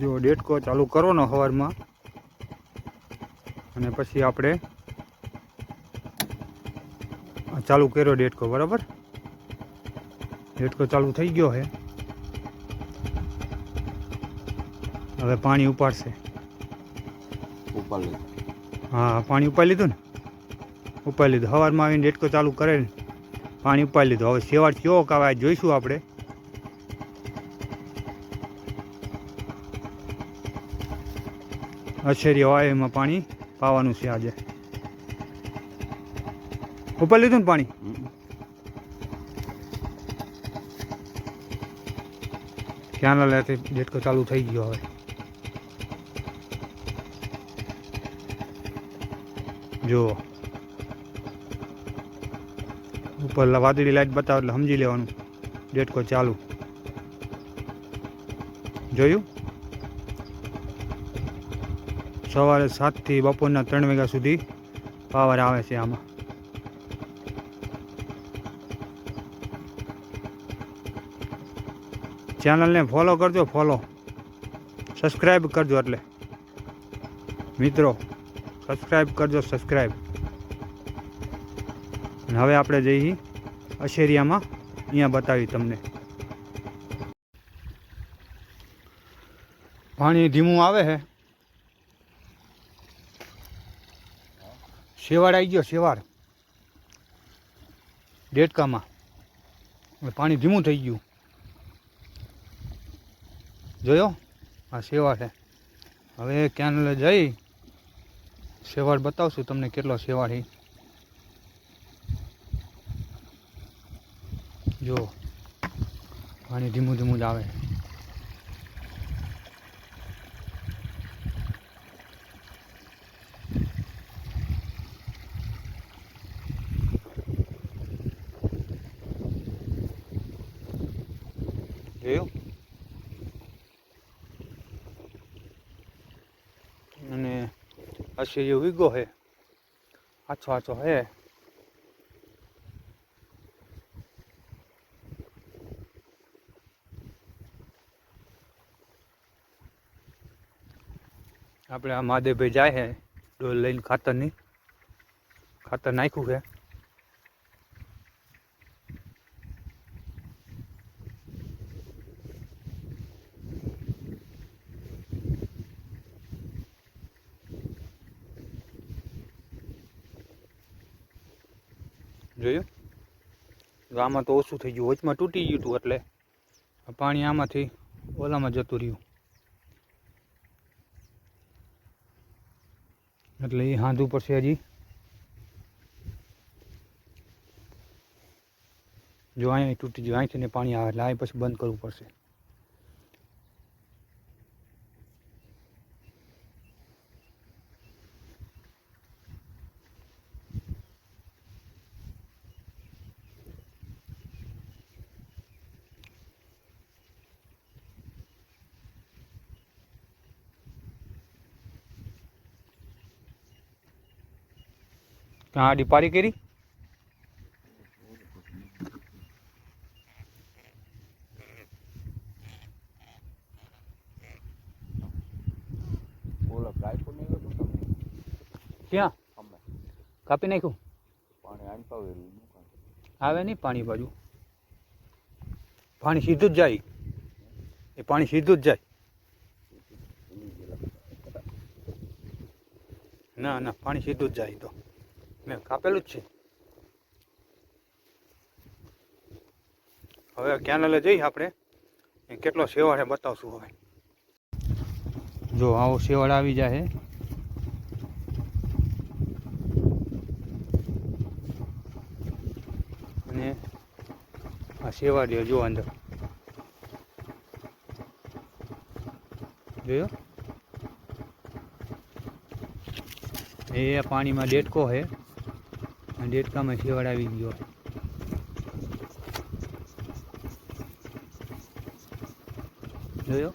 જો ડેટકો ચાલુ કરવાનો સવારમાં અને પછી આપણે ચાલુ કર્યો ડેટકો બરાબર? ડેટકો ચાલુ થઈ ગયો છે હવે પાણી ઉપાડશે. હા પાણી ઉપાડી લીધું ને? ઉપાડી લીધું. સવારમાં આવીને ડેટકો ચાલુ કરે ને પાણી ઉપાડી લીધું. હવે સેવાડ કેવો કાવા જોઈશું આપણે? અશેરી હોય એમાં પાણી પાવાનું છે આજે. ઉપર લીધું ને પાણી? ક્યાંના લેતી? ડેટકો ચાલુ થઈ ગયો હવે. જુઓ. ઉપર વાદળી લાઈટ બતાવો એટલે સમજી લેવાનું. ડેટકો ચાલુ. જોયું? સવારે સાતથી બપોરના ત્રણ વાગ્યા સુધી પાવર આવે છે આમાં. ચેનલને ફોલો કરજો, ફોલો. સબસ્ક્રાઈબ કરજો એટલે. મિત્રો સબસ્ક્રાઈબ કરજો સબસ્ક્રાઈબ અને હવે આપણે જઈએ અશેરિયામાં. અહીંયા બતાવી તમને. પાણી ધીમું આવે છે શેવાળ આવી ગયો, શેવાળ. ડેટકામાં પાણી ધીમું થઈ ગયું. જોયો? આ શેવાળ છે. હવે કેનલે જઈ? શેવાળ બતાવશું તમને કેટલો શેવાળ છે. જો પાણી ધીમું ધીમું જ આવે. જોયું અને અશેરીયો વીગો હે આછો આછો હે આપણે આ મહાદેવભાઈ જાય હે. ડોલ લઈને ખાતરની ખાતર નાખ્યું છે જોયું? તો આમાં તો ઓછું થઈ ગયું. વચમાં તૂટી ગયું હતું એટલે. પાણી આમાંથી ઓલામાં જતું રહ્યું. એટલે એ હાંધું પડશે હજી. જો અહીંયા તૂટી ગયું અહીંથી ને પાણી આવે એટલે અહીં પછી બંધ કરવું પડશે. આડી પારી કરી. ક્યાં? કાપી નાખ્યું. આવે નહીં પાણી બાજુ. પાણી સીધું જ જાય. એ પાણી સીધું જ જાય. ના ના પાણી સીધું જ જાય તો. મેં કાપેલું જ છે. હવે કેનલે જઈએ આપણે. કેટલો શેવાળ છે બતાવશું હવે. જો આવો શેવાળ આવી જાય અને આ શેવાળ જો અંદર. જોયો? એ પાણીમાં ડેટકો છે અને ડેટકામાં શેવાળ આવી ગયો. જોયો?